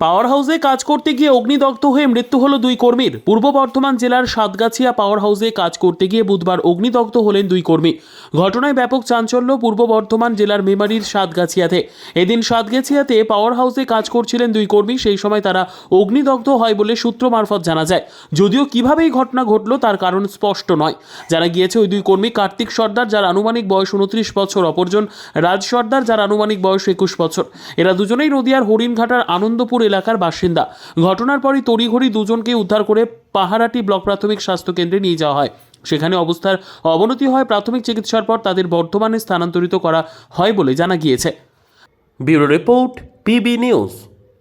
পাওয়ার হাউসে কাজ করতে গিয়ে অগ্নিদগ্ধ হয়ে মৃত্যু হলো দুই কর্মীর। পূর্ব বর্ধমান জেলার সাতগাছিয়া পাওয়ার হাউসে কাজ করতে গিয়ে বুধবার অগ্নিদগ্ধ হলেন দুই কর্মী। ঘটনায় ব্যাপক চাঞ্চল্য পূর্ব বর্ধমান জেলার মেমারির সাতগাছিয়াতে। এদিন সাতগাছিয়াতে পাওয়ার হাউসে কাজ করছিলেন দুই কর্মী, সেই সময় তারা অগ্নিদগ্ধ হয় বলে সূত্র মারফত জানা যায়। যদিও কীভাবে এই ঘটনা ঘটলো তার কারণ স্পষ্ট নয়। জানা গিয়েছে, ওই দুই কর্মী কার্তিক সর্দার, যার আনুমানিক বয়স উনত্রিশ বছর, অপরজন রাজ সর্দার, যার আনুমানিক বয়স একুশ বছর। এরা দুজনেই নদিয়ার হরিণঘাটার আনন্দপুর এলাকার বাসিন্দা। ঘটনার পরই তড়িঘড়ি দুজনকে উদ্ধার করে পাহারাটি ব্লক প্রাথমিক স্বাস্থ্য কেন্দ্রে নিয়ে যাওয়া হয়। সেখানে অবস্থার অবনতি হয়, প্রাথমিক চিকিৎসার পর তাদের বর্ধমানে স্থানান্তরিত করা হয় বলে জানা গিয়েছে। Bureau report, PB news.